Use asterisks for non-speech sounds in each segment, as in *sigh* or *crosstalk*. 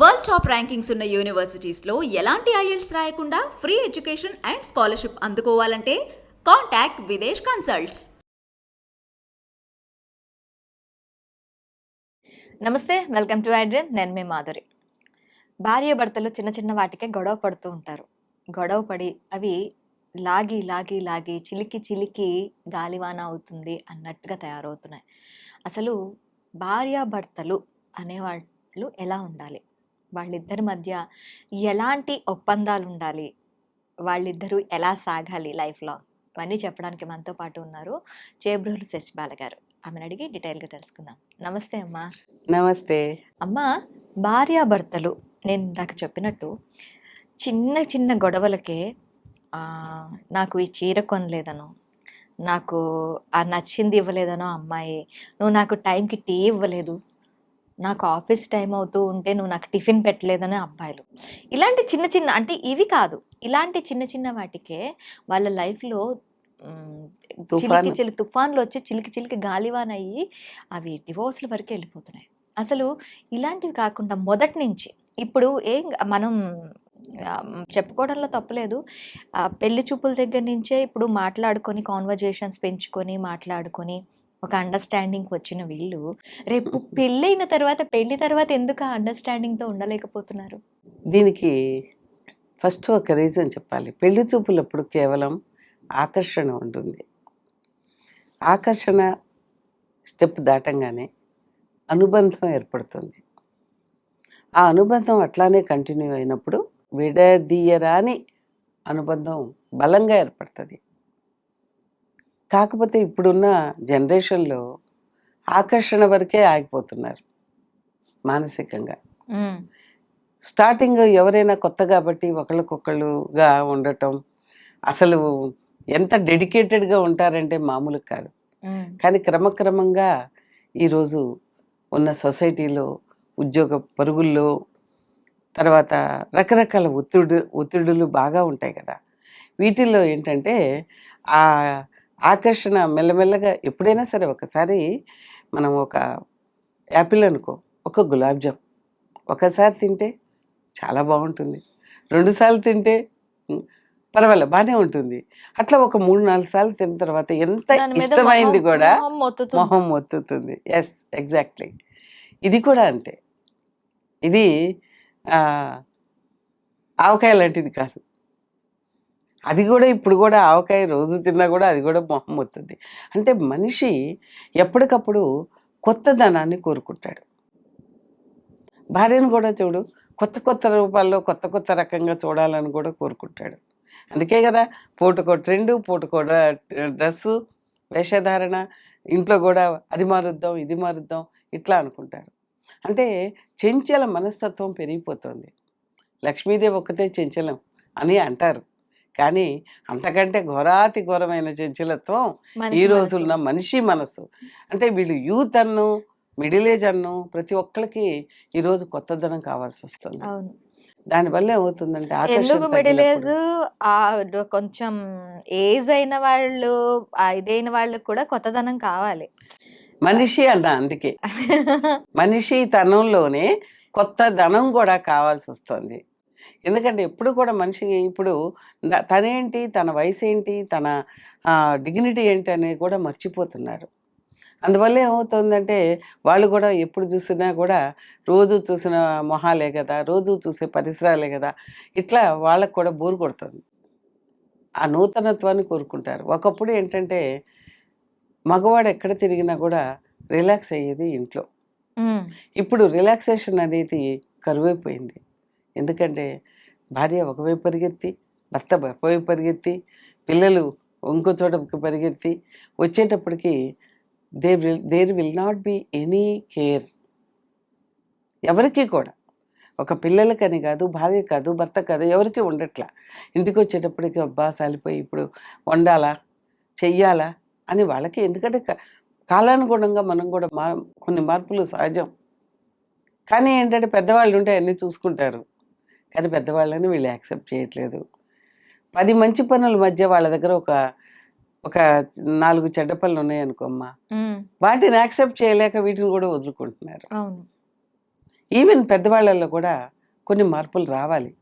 World top rankings ఉన్న యూనివర్సిటీస్లో ఎలాంటి IELTS రాయకుండా ఫ్రీ ఎడ్యుకేషన్ అండ్ స్కాలర్షిప్ అందుకోవాలంటే కాంటాక్ట్ విదేశ్ కన్సల్ట్స్. నమస్తే వెల్కమ్ టు ఐడ్రీమ్. నేను మీ మాధురి. భార్య భర్తలు చిన్న చిన్న వాటికే గొడవ పడుతూ ఉంటారు. గొడవ పడి అవి లాగి లాగి లాగి చిలికి చిలికి గాలివాన అవుతుంది అన్నట్టుగా తయారవుతున్నాయి. అసలు భార్య భర్తలు అనేవాళ్ళు ఎలా ఉండాలి? వాళ్ళిద్దరి మధ్య ఎలాంటి ఒప్పందాలు ఉండాలి వాళ్ళిద్దరూ ఎలా సాగాలి లైఫ్లో? ఇవన్నీ చెప్పడానికి మనతో పాటు ఉన్నారు చేబ్రోలు శశిబాల గారు ఆమెను అడిగి డీటెయిల్గా తెలుసుకుందాం. నమస్తే అమ్మా. నమస్తే. అమ్మ భార్యాభర్తలు నేను ఇందాక చెప్పినట్టు చిన్న చిన్న గొడవలకే నాకు ఈ చీర కొనలేదనో నాకు ఆ నచ్చింది ఇవ్వలేదనో అమ్మాయి నువ్వు నాకు టైంకి టీ ఇవ్వలేదు నాకు ఆఫీస్ టైం అవుతూ ఉంటే నువ్వు నాకు టిఫిన్ పెట్టలేదని అబ్బాయిలు. ఇలాంటి చిన్న చిన్న అంటే ఇవి కాదు. ఇలాంటి చిన్న చిన్న వాటికే వాళ్ళ లైఫ్లో చిలికి. చిలి తుఫాన్లు వచ్చి చిలికి చిలికి గాలివాన్ అయ్యి అవి డివోర్స్ల వరకు వెళ్ళిపోతున్నాయి. అసలు ఇలాంటివి కాకుండా మొదటి నుంచి ఇప్పుడు ఏం మనం చెప్పుకోవడంలో తప్పలేదు. పెళ్ళి చూపుల దగ్గర నుంచే ఇప్పుడు మాట్లాడుకొని కాన్వర్జేషన్స్ పెంచుకొని మాట్లాడుకొని ఒక అండర్స్టాండింగ్ వచ్చిన వీళ్ళు రేపు *laughs* పెళ్ళైన తర్వాత పెళ్ళి తర్వాత ఎందుకు ఆ అండర్స్టాండింగ్తో ఉండలేకపోతున్నారు? దీనికి ఫస్ట్ ఒక రీజన్ చెప్పాలి. పెళ్ళి చూపులప్పుడు కేవలం ఆకర్షణ ఉంటుంది. ఆకర్షణ స్టెప్ దాటంగానే అనుబంధం ఏర్పడుతుంది. ఆ అనుబంధం అట్లానే కంటిన్యూ అయినప్పుడు విడదీయరాని అనుబంధం బలంగా ఏర్పడుతుంది. కాకపోతే ఇప్పుడున్న జనరేషన్లో ఆకర్షణ వరకే ఆగిపోతున్నారు మానసికంగా. స్టార్టింగ్ ఎవరైనా కొత్త కాబట్టి ఒకళ్ళకొకళ్ళుగా ఉండటం అసలు ఎంత డెడికేటెడ్గా ఉంటారంటే మామూలు కాదు. కానీ క్రమక్రమంగా ఈరోజు ఉన్న సొసైటీలో ఉద్యోగ పరుగుల్లో తర్వాత రకరకాల ఒత్తిడి ఒత్తిడులు బాగా ఉంటాయి కదా. వీటిల్లో ఏంటంటే ఆ ఆకర్షణ మెల్లమెల్లగా ఎప్పుడైనా సరే ఒకసారి మనం ఒక యాపిల్ అనుకో ఒక గులాబ్ జామ్. ఒకసారి తింటే చాలా బాగుంటుంది. రెండుసార్లు తింటే పర్వాలేదు బాగానే ఉంటుంది. అట్లా ఒక మూడు నాలుగు సార్లు తిన్న తర్వాత ఎంత ఇష్టమైంది కూడా మొహం మొత్తుతుంది. ఎస్ ఎగ్జాక్ట్లీ ఇది కూడా అంతే. ఇది ఆవకాయ లాంటిది కాదు. అది కూడా ఇప్పుడు కూడా ఆవకాయ రోజు తిన్నా కూడా అది కూడా మొహం మొత్తుంది. అంటే మనిషి ఎప్పటికప్పుడు కొత్త ధనాన్ని కోరుకుంటాడు. భార్యను కూడా చూడు కొత్త కొత్త రూపాల్లో కొత్త కొత్త రకంగా చూడాలని కూడా కోరుకుంటాడు. అందుకే కదా పూటకో ట్రెండు పూటకో డ్రెస్సు వేషధారణ ఇంట్లో కూడా అది మారుద్దాం ఇది మారుద్దాం ఇట్లా అనుకుంటారు. అంటే చెంచల మనస్తత్వం పెరిగిపోతుంది. లక్ష్మీదేవి ఒక్కతే చెంచలం అని అంటారు. కానీ అంతకంటే ఘోరాతి ఘోరమైన చెంచలత్వం ఈ. రోజున్న మనిషి మనసు. అంటే వీళ్ళు యూత్ అన్ను మిడిల్ ఏజ్ అన్ను ప్రతి ఒక్కరికి ఈరోజు కొత్తదనం కావాల్సి వస్తుంది. దానివల్ల ఏమవుతుందంటే ఎందుకు మిడిల్ ఏజ్? కొంచెం ఏజ్ అయిన వాళ్ళు ఇదైన వాళ్ళకి కూడా కొత్తదనం కావాలి. మనిషి అన్న అందుకే. *laughs* మనిషి తనంలోనే కొత్త ధనం కూడా కావాల్సి వస్తుంది. ఎందుకంటే ఎప్పుడు కూడా మనిషి ఇప్పుడు తనేంటి తన వయసు ఏంటి తన డిగ్నిటీ ఏంటి అనేది కూడా మర్చిపోతున్నారు. అందువల్ల ఏమవుతుందంటే వాళ్ళు కూడా ఎప్పుడు చూసినా కూడా రోజు చూసిన మొహాలే కదా రోజు చూసే పరిసరాలే కదా ఇట్లా వాళ్ళకు కూడా బోరు కొడుతుంది. ఆ నూతనత్వాన్ని కోరుకుంటారు. ఒకప్పుడు ఏంటంటే మగవాడు ఎక్కడ తిరిగినా కూడా రిలాక్స్ అయ్యేది ఇంట్లో. ఇప్పుడు రిలాక్సేషన్ అనేది కరువైపోయింది. ఎందుకంటే భార్య ఒకవైపు పరిగెత్తి భర్త ఒకవైపు పరిగెత్తి పిల్లలు ఇంకో చోట పరిగెత్తి వచ్చేటప్పటికి they will there will not be any care ఎవరికి కూడా. ఒక పిల్లలకని కాదు భార్య కాదు భర్త కాదు ఎవరికి ఉండట్లా. ఇంటికి వచ్చేటప్పటికి అబ్బా సాలిపోయి ఇప్పుడు వండాలా చెయ్యాలా అని వాళ్ళకి ఎందుకంటే క- కాలానుగుణంగా మనం కూడా మా కొన్ని మార్పులు సహజం. కానీ ఏంటంటే పెద్దవాళ్ళు ఉంటే అన్నీ చూసుకుంటారు. కానీ పెద్దవాళ్ళని వీళ్ళు యాక్సెప్ట్ చేయట్లేదు. పది మంచి పనుల మధ్య వాళ్ళ దగ్గర ఒక ఒక నాలుగు చెడ్డ పనులు ఉన్నాయనుకోమ్మా. వాటిని యాక్సెప్ట్ చేయలేక వీటిని కూడా వదులుకుంటున్నారు. అవును. ఈవెన్ పెద్దవాళ్ళల్లో కూడా కొన్ని మార్పులు రావాలి.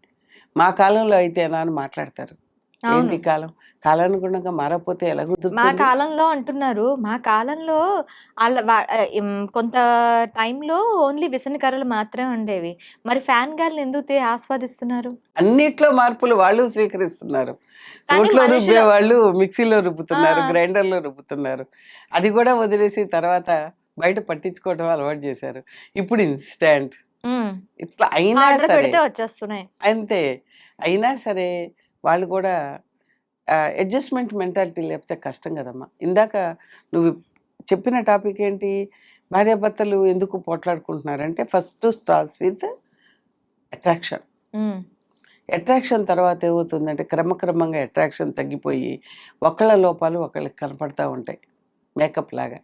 మా కాలంలో అయితే నా అని మాట్లాడతారు. ఏంటి కాలం? కాలానుగుణంగా మారకపోతే ఎలా మా కాలంలో అంటున్నారు. మా కాలంలో కొంత టైంలో ఓన్లీ విసన కర్రలు మాత్రమే ఉండేవి. మరి ఫ్యాన్ గాలిని ఎందుకు ఆస్వాదిస్తున్నారు? అన్నిట్లో మార్పులు వాళ్ళు స్వీకరిస్తున్నారు. రోట్లో రుబ్బే వాళ్ళు మిక్సీలో రుబ్బుతున్నారు. గ్రైండర్లో రుబ్బుతున్నారు. అది కూడా వదిలేసి తర్వాత బయట పట్టించుకోవడం అలవాటు చేశారు. ఇప్పుడు ఇన్స్టాంట్. ఇట్లా అయినా సరే వచ్చేస్తున్నాయి. అంతే. అయినా సరే వాళ్ళు కూడా అడ్జస్ట్మెంట్ మెంటాలిటీ లేకపోతే కష్టం కదమ్మా. ఇందాక నువ్వు చెప్పిన టాపిక్ ఏంటి? భార్యాభర్తలు ఎందుకు పోట్లాడుకుంటున్నారంటే first starts with attraction. Attraction తర్వాత ఏమవుతుందంటే క్రమక్రమంగా అట్రాక్షన్ తగ్గిపోయి ఒకళ్ళ లోపాలు ఒకళ్ళకి కనపడతా ఉంటాయి. మేకప్ లాగా.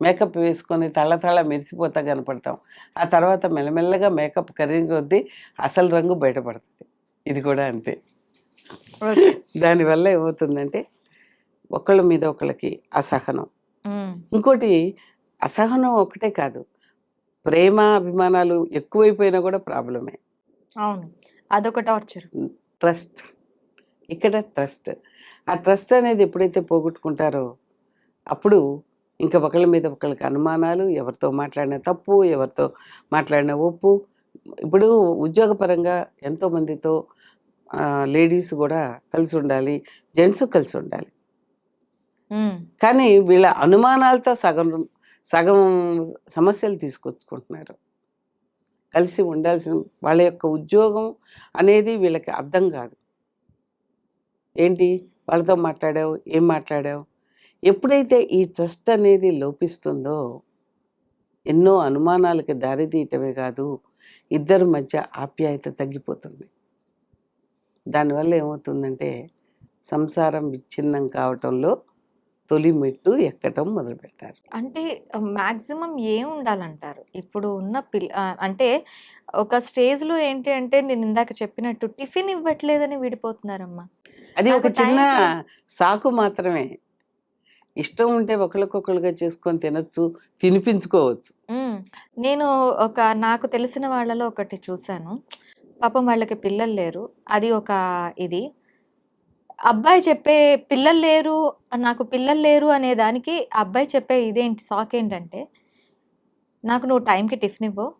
మేకప్ వేసుకొని తళ్ళ తళ్ళ మెరిసిపోతా కనపడతాం. ఆ తర్వాత మెల్లమెల్లగా మేకప్ కరిగి కొద్దీ అసలు రంగు బయటపడుతుంది. ఇది కూడా అంతే. దానివల్ల ఏమవుతుందంటే ఒకళ్ళ మీద ఒకళ్ళకి అసహనం. ఇంకోటి అసహనం ఒకటే కాదు ప్రేమ అభిమానాలు ఎక్కువైపోయినా కూడా ప్రాబ్లమే. అవును. అదొక టార్చర్. ట్రస్ట్. ఇక్కడ ట్రస్ట్. ఆ ట్రస్ట్ అనేది ఎప్పుడైతే పోగొట్టుకుంటారో అప్పుడు ఇంకా ఒకళ్ళ మీద ఒకళ్ళకి అనుమానాలు ఎవరితో మాట్లాడిన తప్పు ఎవరితో మాట్లాడిన ఒప్పు. ఇప్పుడు ఉద్యోగపరంగా ఎంతోమందితో లేడీస్ కూడా కలిసి ఉండాలి జెంట్స్ కలిసి ఉండాలి కానీ వీళ్ళ అనుమానాలతో సగం సగం సమస్యలు తీసుకొచ్చుకుంటున్నారు. కలిసి ఉండాల్సిన వాళ్ళ యొక్క ఉద్యోగం అనేది వీళ్ళకి అర్థం కాదు. ఏంటి? వాళ్ళతో మాట్లాడావు ఏం మాట్లాడావు? ఎప్పుడైతే ఈ ట్రస్ట్ అనేది లోపిస్తుందో ఎన్నో అనుమానాలకి దారి తీయటమే కాదు ఇద్దరి మధ్య ఆప్యాయత తగ్గిపోతుంది. దానివల్ల ఏమవుతుందంటే సంసారం విచ్ఛిన్నం కావటంలో తొలి మెట్టు ఎక్కటం మొదలు పెడతారు. అంటే మాక్సిమం ఏం ఉండాలంటారు? ఇప్పుడు ఉన్న పిల్ల అంటే ఒక స్టేజ్లో ఏంటి అంటే నేను ఇందాక చెప్పినట్టు టిఫిన్ ఇవ్వట్లేదని విడిపోతున్నారమ్మా. అది ఒక చిన్న సాకు మాత్రమే. ఇష్టం ఉంటే ఒకరికొకరుగా చేసుకొని తినొచ్చు తినిపించుకోవచ్చు. నేను ఒక నాకు తెలిసిన వాళ్ళలో ఒకటి చూశాను. పాపం వాళ్ళకి పిల్లలు లేరు. అది ఒక ఇది. అబ్బాయి చెప్పే పిల్లలు లేరు నాకు పిల్లలు లేరు అనే దానికి అబ్బాయి చెప్పే ఇదేంటి సాక్ ఏంటంటే నాకు నువ్వు టైంకి టిఫిన్ ఇవ్వవు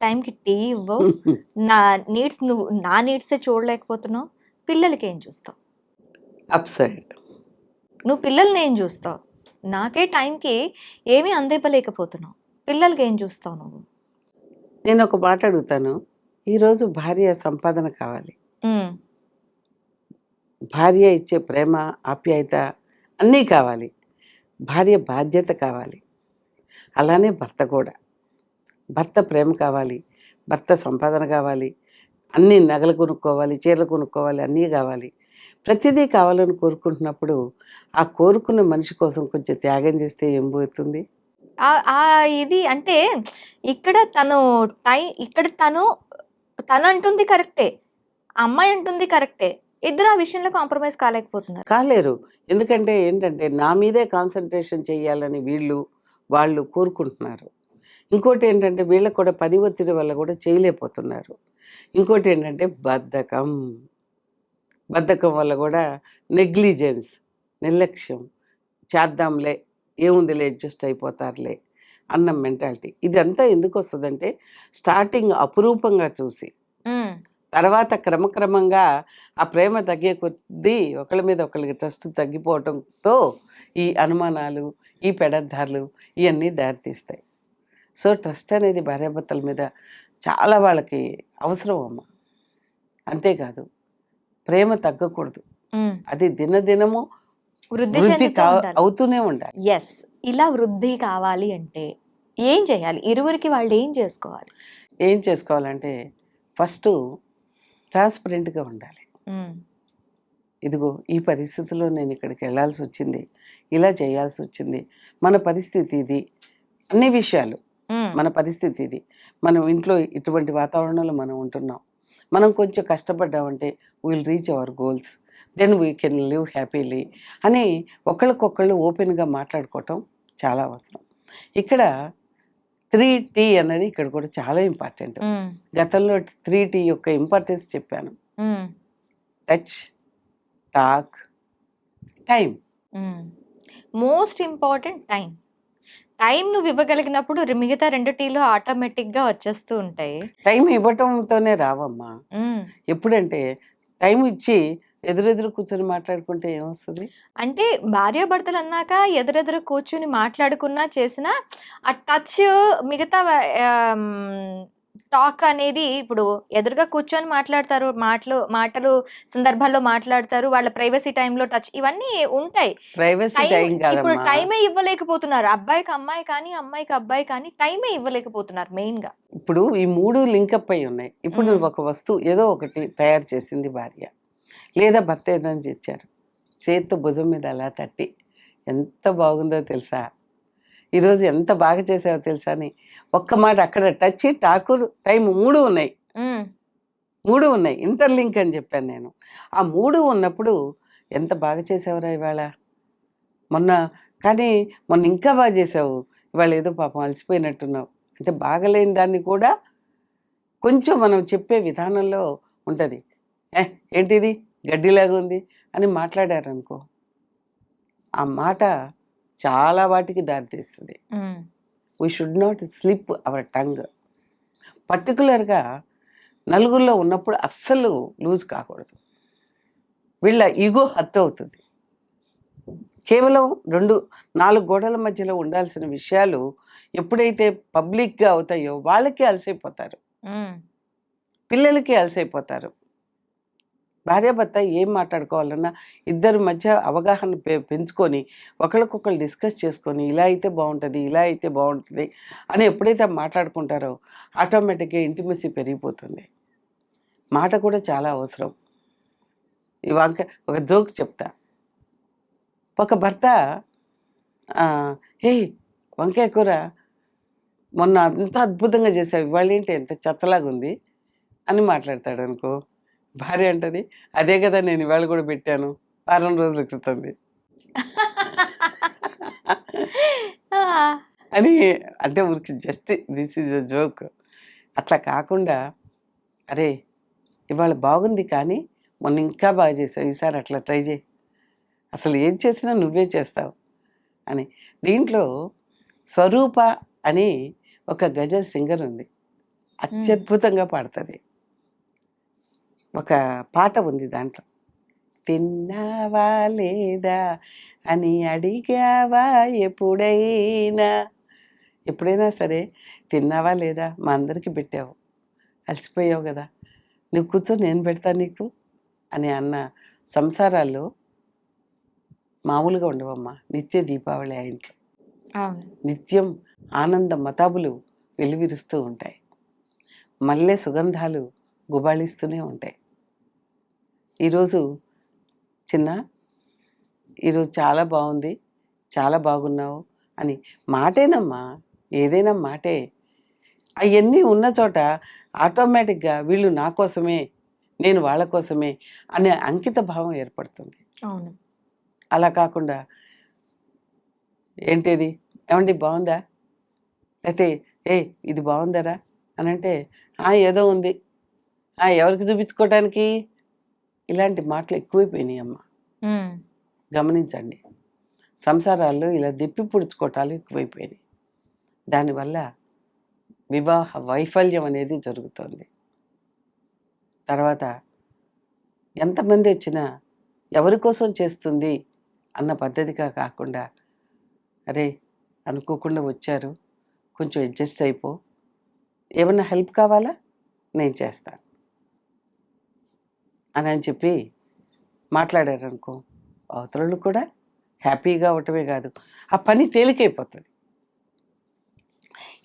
టైంకి టీ ఇవ్వవు *laughs* నా నీడ్స్ నువ్వు నా నీడ్సే చూడలేకపోతున్నావు పిల్లలకి ఏం చూస్తావు? నువ్వు పిల్లల్ని ఏం చూస్తావు? నాకే టైంకి ఏమీ అందివ్వలేకపోతున్నావు పిల్లలకి ఏం చూస్తావు నువ్వు? నేను ఒక మాట అడుగుతాను. ఈరోజు భార్య సంపాదన కావాలి. భార్య ఇచ్చే ప్రేమ ఆప్యాయత అన్నీ కావాలి. భార్య బాధ్యత కావాలి. అలానే భర్త కూడా. భర్త ప్రేమ కావాలి. భర్త సంపాదన కావాలి. అన్ని నగలు కొనుక్కోవాలి చీరలు కొనుక్కోవాలి అన్నీ కావాలి. ప్రతిదీ కావాలని కోరుకుంటున్నప్పుడు ఆ కోరుకున్న మనిషి కోసం కొంచెం త్యాగం చేస్తే ఏం పోతుంది? ఇది అంటే ఇక్కడ తను టై ఇక్కడ తను తను అంటుంది కరెక్టే అమ్మాయి అంటుంది కరెక్టే ఇద్దరు ఆ విషయంలో కాంప్రమైజ్ కాలేకపోతున్నారు. కాలేరు. ఎందుకంటే ఏంటంటే నా మీదే కాన్సన్ట్రేషన్ చేయాలని వీళ్ళు వాళ్ళు కోరుకుంటున్నారు. ఇంకోటి ఏంటంటే వీళ్ళకు కూడా పని ఒత్తిడి వల్ల కూడా చేయలేకపోతున్నారు. ఇంకోటి ఏంటంటే బద్ధకం. బద్ధకం వల్ల కూడా నెగ్లిజెన్స్ నిర్లక్ష్యం. చేద్దాంలే ఏముందిలే అడ్జస్ట్ అయిపోతారులే. అన్న మెంటాలిటీ. ఇదంతా ఎందుకు వస్తుందంటే స్టార్టింగ్ అపురూపంగా చూసి. తర్వాత క్రమక్రమంగా ఆ ప్రేమ తగ్గే కొద్దీ ఒకళ్ళ మీద ఒకళ్ళకి ట్రస్ట్ తగ్గిపోవటంతో ఈ అనుమానాలు ఈ పెడద్దార్లు ఇవన్నీ దారితీస్తాయి. సో ట్రస్ట్ అనేది భార్యాభర్తల మీద చాలా వాళ్ళకి అవసరం అమ్మ. అంతేకాదు ప్రేమ తగ్గకూడదు. అది దినదినము వృద్ధి అవుతూనే ఉండాలి. ఎస్ ఇలా వృద్ధి కావాలి అంటే ఏం చేయాలి? ఇరువురికి వాళ్ళు ఏం చేసుకోవాలి? ఏం చేసుకోవాలంటే ఫస్ట్ ట్రాన్స్పరెంట్గా ఉండాలి. ఇదిగో ఈ పరిస్థితిలో నేను ఇక్కడికి వెళ్ళాల్సి వచ్చింది. ఇలా చేయాల్సి వచ్చింది. మన పరిస్థితి ఇది. అన్ని విషయాలు. మన పరిస్థితి ఇది. మనం ఇంట్లో ఇటువంటి వాతావరణంలో మనం ఉంటున్నాం. మనం కొంచెం కష్టపడ్డామంటే will reach our goals then we can live happily అని ఒకళ్ళకొకళ్ళు ఓపెన్గా మాట్లాడుకోవటం చాలా అవసరం. ఇక్కడ త్రీ టీ అన్నది ఇక్కడ కూడా చాలా ఇంపార్టెంట్. గతంలో త్రీ టీ యొక్క ఇంపార్టెన్స్ చెప్పాను. Touch talk time. Most important time time నువ్వు ఇవ్వగలిగినప్పుడు మిగతా రెండు టీలు ఆటోమేటిక్గా వచ్చేస్తూ ఉంటాయి. టైం ఇవ్వటంతోనే రావమ్మా. ఎప్పుడంటే టైం ఇచ్చి ఎదురెదురు కూర్చొని మాట్లాడుకుంటే ఏమొస్తుంది? అంటే భార్యాభర్తలు అన్నాక ఎదురెదురు కూర్చుని మాట్లాడుకున్నా చేసినా ఆ టచ్ మిగతా టాక్ అనేది ఇప్పుడు ఎదురుగా కూర్చొని మాట్లాడతారు మాటలు మాటలు సందర్భాల్లో మాట్లాడతారు వాళ్ళ ప్రైవసీ టైంలో టచ్ ఇవన్నీ ఉంటాయి. ఇప్పుడు టైమే ఇవ్వలేకపోతున్నారు. అబ్బాయికి అమ్మాయి కానీ అమ్మాయికి అబ్బాయి కానీ టైమే ఇవ్వలేకపోతున్నారు మెయిన్గా ఇప్పుడు ఈ మూడు లింకప్ అయి ఉన్నాయి. ఇప్పుడు. ఒక వస్తువు ఏదో ఒకటి తయారు చేసింది భార్య. లేదా భర్త ఏదైనా తెచ్చారు చేత్తో భుజం మీద అలా తట్టి ఎంత బాగుందో తెలుసా? ఈరోజు ఎంత బాగా చేసావో తెలుసా అని ఒక్క మాట అక్కడ టచ్ టాకు టైం మూడు ఉన్నాయి. మూడు ఉన్నాయి. ఇంటర్లింక్ అని చెప్పాను నేను. ఆ మూడు ఉన్నప్పుడు ఎంత బాగా చేసావురా ఇవాళ? మొన్న కానీ మొన్న ఇంకా బాగా చేసావు. ఇవాళ ఏదో పాపం అలసిపోయినట్టున్నావు. అంటే బాగలేని దాన్ని కూడా కొంచెం మనం చెప్పే విధానంలో ఉంటుంది. ఏంటిది? గడ్డిలాగా ఉంది అని మాట్లాడారనుకో ఆ మాట చాలా వాటికి దారితీస్తుంది. We should not slip our tongue పర్టికులర్గా నలుగురిలో ఉన్నప్పుడు అస్సలు లూజ్ కాకూడదు. వీళ్ళ ఈగో హర్ట్ అవుతుంది. కేవలం రెండు నాలుగు గోడల మధ్యలో ఉండాల్సిన విషయాలు ఎప్పుడైతే పబ్లిక్గా అవుతాయో వాళ్ళకి అలసైపోతారు. పిల్లలకి అలసైపోతారు. భార్యాభర్త ఏం మాట్లాడుకోవాలన్నా ఇద్దరి మధ్య అవగాహన పె- పెంచుకొని ఒకరికొకరు డిస్కస్ చేసుకొని ఇలా అయితే బాగుంటుంది ఇలా అయితే బాగుంటుంది అని ఎప్పుడైతే మాట్లాడుకుంటారో ఆటోమేటిక్గా ఇంటిమసీ పెరిగిపోతుంది. మాట కూడా చాలా అవసరం. ఈ వంక ఒక జోక్ చెప్తా. ఒక భర్త హే వంకాయ కూర మొన్న అంత అద్భుతంగా చేసావు ఇవాళ ఏంటి ఎంత చెత్తలాగా ఉంది అని మాట్లాడతాడు అనుకో భార్య అంటది. అదే కదా నేను ఇవాళ కూడా పెట్టాను. వారం రోజుల ఆ, అని అంటే ఊరికి just this is a joke అట్లా కాకుండా అరే ఇవాళ బాగుంది కానీ మొన్న ఇంకా బాగా చేసావు. ఈసారి అట్లా ట్రై చేయి. అసలు ఏం చేసినా నువ్వే చేస్తావు. అని. దీంట్లో స్వరూప అని ఒక గజల్ సింగర్ ఉంది. అత్యద్భుతంగా పాడుతుంది. ఒక పాట ఉంది దాంట్లో. తిన్నావా లేదా అని అడిగావా ఎప్పుడైనా? ఎప్పుడైనా సరే తిన్నావా లేదా? మా అందరికి పెట్టావు. అలసిపోయావు కదా. నువ్వు కూర్చో నేను పెడతా నీకు అని అన్న సంసారాల్లో మామూలుగా ఉండవమ్మా. నిత్య దీపావళి ఆ ఇంట్లో. నిత్యం ఆనంద మతాబులు వెలువిరుస్తూ ఉంటాయి. మల్లె సుగంధాలు గుబాళిస్తూనే ఉంటాయి. ఈరోజు చిన్న ఈరోజు చాలా బాగుంది చాలా బాగున్నావు అని మాటేనమ్మా ఏదైనా మాటే. అవన్నీ ఉన్న చోట ఆటోమేటిక్గా వీళ్ళు నా కోసమే నేను వాళ్ళ కోసమే అనే అంకిత భావం ఏర్పడుతుంది. అవును. అలా కాకుండా ఏంటిది? ఏమండి బాగుందా? అయితే ఏ ఇది బాగుందరా? అని అంటే "ఆ, ఏదో ఉంది. "ఆ, ఎవరికి చూపించుకోవడానికి ఇలాంటి మాటలు ఎక్కువైపోయినాయి అమ్మ. గమనించండి. సంసారాల్లో ఇలా దెప్పి పుడుచుకోవటాలు ఎక్కువైపోయినాయి. దానివల్ల వివాహ వైఫల్యం అనేది జరుగుతుంది. తర్వాత ఎంతమంది వచ్చినా ఎవరి కోసం చేస్తుంది అన్న పద్ధతిగా కాకుండా అరే అనుకోకుండా వచ్చారు కొంచెం అడ్జస్ట్ అయిపో ఏమన్నా హెల్ప్ కావాలా? నేను చేస్తాను. అని అని చెప్పి మాట్లాడారనుకో అవతరులు కూడా హ్యాపీగా అవటమే కాదు. ఆ పని తేలికైపోతుంది.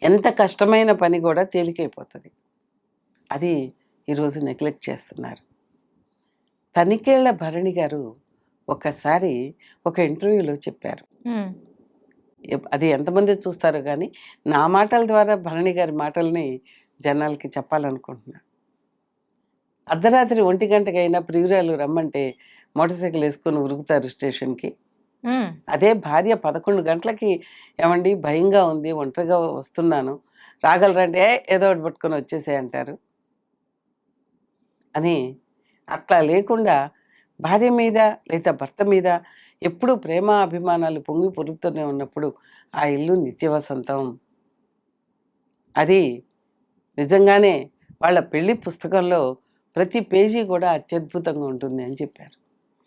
ఎంత కష్టమైన పని కూడా తేలికైపోతుంది. అది ఈరోజు నెగ్లెక్ట్ చేస్తున్నారు. తనికేళ్ళ భరణి గారు ఒకసారి ఒక ఇంటర్వ్యూలో చెప్పారు. అది ఎంతమంది చూస్తారో కానీ నా మాటల ద్వారా భరణి గారి మాటల్ని జనాలకి చెప్పాలనుకుంటున్నా. అర్ధరాత్రి ఒంటి గంటకైనా ప్రియురాలు రమ్మంటే మోటార్ సైకిల్ వేసుకొని ఉరుకుతారు స్టేషన్కి. అదే భార్య పదకొండు గంటలకి ఏమండి భయంగా ఉంది ఒంటరిగా వస్తున్నాను రాగలరంటే "ఏ, ఏదో ఒకటి పట్టుకొని వచ్చేసే అంటారు. అని అట్లా లేకుండా భార్య మీద లేదా భర్త మీద ఎప్పుడు ప్రేమ అభిమానాలు పొంగి పొరుగుతూనే ఉన్నప్పుడు ఆ ఇల్లు నిత్య వసంతం అది నిజంగానే వాళ్ళ పెళ్ళి పుస్తకంలో ప్రతి పేజీ కూడా అత్యద్భుతంగా ఉంటుంది అని చెప్పారు.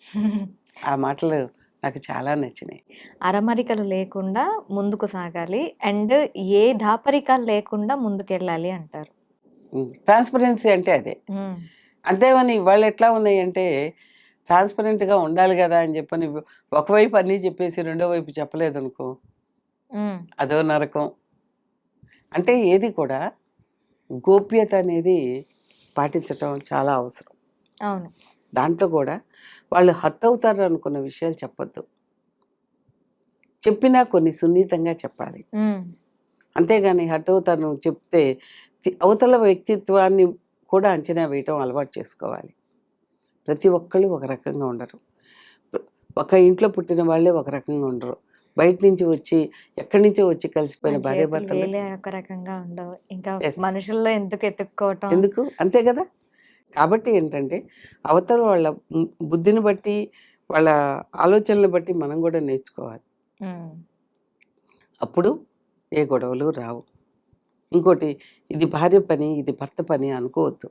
*laughs* ఆ మాటలు నాకు చాలా నచ్చినాయి. అరమరికలు లేకుండా ముందుకు సాగాలి అండ్ ఏ దాపరికాలు లేకుండా ముందుకెళ్ళాలి అంటారు. ట్రాన్స్పరెన్సీ అంటే అదే. అంతేమని వాళ్ళు ఎట్లా ఉన్నాయంటే ట్రాన్స్పరెంట్గా ఉండాలి కదా అని చెప్పని ఒకవైపు అన్నీ చెప్పేసి రెండో వైపు చెప్పలేదు అనుకో అదో నరకం. అంటే ఏది కూడా గోప్యత అనేది పాటించటం చాలా అవసరం. అవును. దాంట్లో కూడా వాళ్ళు హర్ట్ అవుతారు అనుకున్న విషయాలు చెప్పొద్దు. చెప్పినా కొన్ని సున్నితంగా చెప్పాలి. అంతేగాని హర్ట్ అవుతారు చెప్తే అవతల వ్యక్తిత్వాన్ని కూడా అంచనా వేయటం అలవాటు చేసుకోవాలి. ప్రతి ఒక్కళ్ళు ఒక రకంగా ఉండరు. ఒక ఇంట్లో పుట్టిన వాళ్ళే ఒక రకంగా ఉండరు. బయట నుంచి వచ్చి ఎక్కడి నుంచో వచ్చి కలిసిపోయిన భార్య ఒక రకంగా ఉండవు. ఇంకా. మనుషుల్లో ఎందుకు ఎత్తుక్కోవటం? ఎందుకు? అంతే కదా? కాబట్టి ఏంటంటే అవతల వాళ్ళ బుద్ధిని బట్టి వాళ్ళ ఆలోచనలు బట్టి మనం కూడా నేర్చుకోవాలి. అప్పుడు ఏ గొడవలు రావు. ఇంకోటి ఇది భార్య పని ఇది భర్త పని అనుకోవద్దు.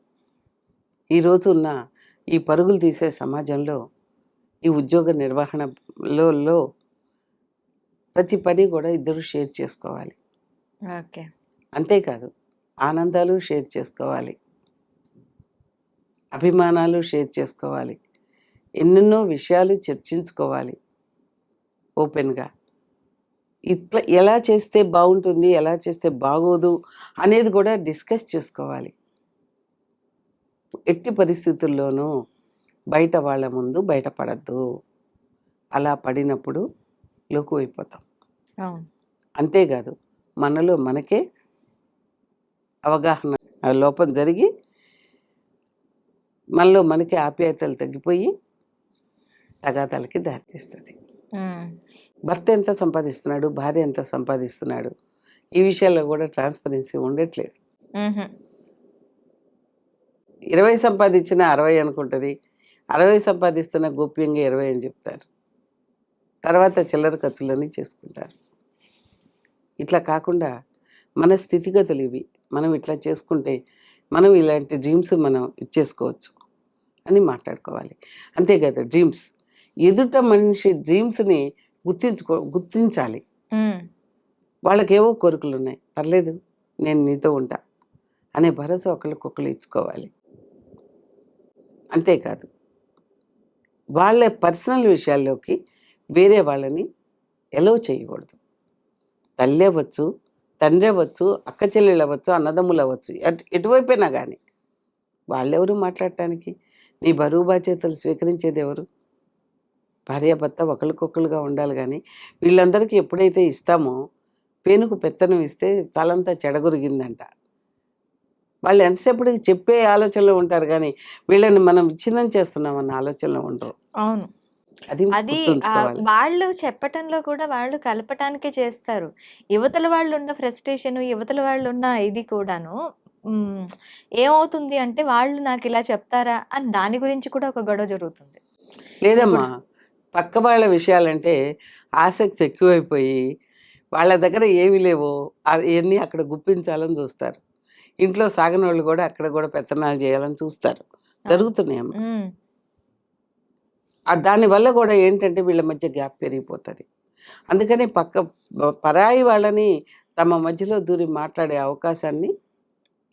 ఈ రోజు ఉన్న ఈ పరుగులు తీసే సమాజంలో ఈ ఉద్యోగ నిర్వహణలో ప్రతి పని కూడా ఇద్దరు షేర్ చేసుకోవాలి. ఓకే. అంతేకాదు ఆనందాలు షేర్ చేసుకోవాలి. అభిమానాలు షేర్ చేసుకోవాలి. ఎన్నెన్నో విషయాలు చర్చించుకోవాలి. ఓపెన్గా. ఇట్లా ఎలా చేస్తే బాగుంటుంది ఎలా చేస్తే బాగోదు అనేది కూడా డిస్కస్ చేసుకోవాలి. ఎట్టి పరిస్థితుల్లోనూ బయట వాళ్ళ ముందు బయటపడద్దు. అలా పడినప్పుడు లోకు అయిపోతాం అంతేకాదు మనలో మనకే అవగాహన లోపం జరిగి మనలో మనకే ఆప్యాయతలు తగ్గిపోయి తగాదాలకి దారితీస్తుంది. భర్త ఎంత సంపాదిస్తున్నాడు భార్య ఎంత సంపాదిస్తున్నాడు ఈ విషయాల్లో కూడా ట్రాన్స్పరెన్సీ ఉండట్లేదు. ఇరవై సంపాదించిన అరవై అనుకుంటుంది. అరవై సంపాదిస్తున్న గోప్యంగా ఇరవై అని చెప్తారు. తర్వాత చిల్లర ఖర్చులన్నీ చేసుకుంటారు. ఇట్లా కాకుండా మన స్థితిగతులు ఇవి. మనం ఇట్లా చేసుకుంటే మనం ఇలాంటి డ్రీమ్స్ మనం ఇచ్చేసుకోవచ్చు అని మాట్లాడుకోవాలి. అంతే కదా డ్రీమ్స్. ఎదుట మనిషి డ్రీమ్స్ని గుర్తించుకో గుర్తించాలి. వాళ్ళకేవో కోరికలు ఉన్నాయి పర్లేదు నేను నీతో ఉంటా అనే భరోసా ఒకరికొకరు ఇచ్చుకోవాలి. అంతేకాదు వాళ్ళ పర్సనల్ విషయాల్లోకి వేరే వాళ్ళని ఎలో చేయకూడదు. తల్లి అవ్వచ్చు తండ్రి అవ్వచ్చు అక్క చెల్లెలు అవ్వచ్చు అన్నదమ్ములు అవ్వచ్చు ఎటువైపోయినా కానీ వాళ్ళెవరు మాట్లాడటానికి? నీ బరువు బాధ్యతలు స్వీకరించేది ఎవరు? భార్యాభర్త ఒకరికొకరుగా ఉండాలి కానీ వీళ్ళందరికీ ఎప్పుడైతే ఇస్తామో పేనుకు పెత్తనం ఇస్తే తలంతా చెడగొరిగిందంట. వాళ్ళు ఎంతసేపటికి చెప్పే ఆలోచనలో ఉంటారు కానీ వీళ్ళని మనం విచ్ఛిన్నం చేస్తున్నామన్న ఆలోచనలో ఉండరు. అవును. అది అది ఆ, గుర్తుంచుకోవాలి. వాళ్ళు చెప్పటంలో కూడా వాళ్ళు కలపటానికే చేస్తారు. యువతల వాళ్ళు ఉన్న ఫ్రస్ట్రేషన్ యువతల వాళ్ళు ఉన్న ఇది కూడాను ఏమవుతుంది అంటే వాళ్ళు నాకు ఇలా చెప్తారా అని దాని గురించి కూడా ఒక గొడవ జరుగుతుంది. లేదమ్మా పక్క వాళ్ళ విషయాలంటే ఆసక్తి ఎక్కువైపోయి వాళ్ళ దగ్గర ఏమి లేవో అవన్నీ అక్కడ గుప్పించాలని చూస్తారు. ఇంట్లో సాగని వాళ్ళు కూడా అక్కడ కూడా పెత్తనాలు చేయాలని చూస్తారు. జరుగుతున్నాయమ్మా. దానివల్ల కూడా ఏంటంటే వీళ్ళ మధ్య గ్యాప్ పెరిగిపోతుంది. అందుకని పక్క పరాయి వాళ్ళని తమ మధ్యలో దూరి మాట్లాడే అవకాశాన్ని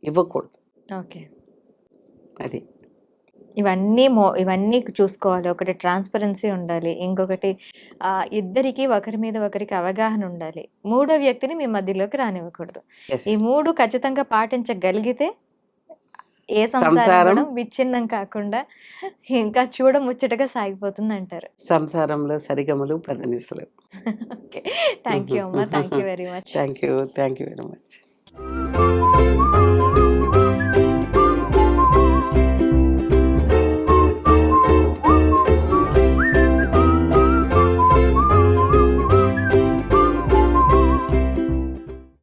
ఇవ్వకూడదు. ఓకే. అది. ఇవన్నీ మో ఇవన్నీ చూసుకోవాలి. ఒకటి ట్రాన్స్పరెన్సీ ఉండాలి. ఇంకొకటి ఆ, ఇద్దరికి ఒకరి మీద ఒకరికి అవగాహన ఉండాలి. మూడో వ్యక్తిని మీ మధ్యలోకి రానివ్వకూడదు. ఈ మూడు ఖచ్చితంగా పాటించగలిగితే ఏ సంసారం విచ్ఛిన్నం కాకుండా ఇంకా చూడముచ్చటగా సాగిపోతుంది అంటారు సంసారంలో సరిగమలు పదనిసలు. *laughs* ఓకే. థ్యాంక్ యూ అమ్మా. Thank you very much thank you thank you very much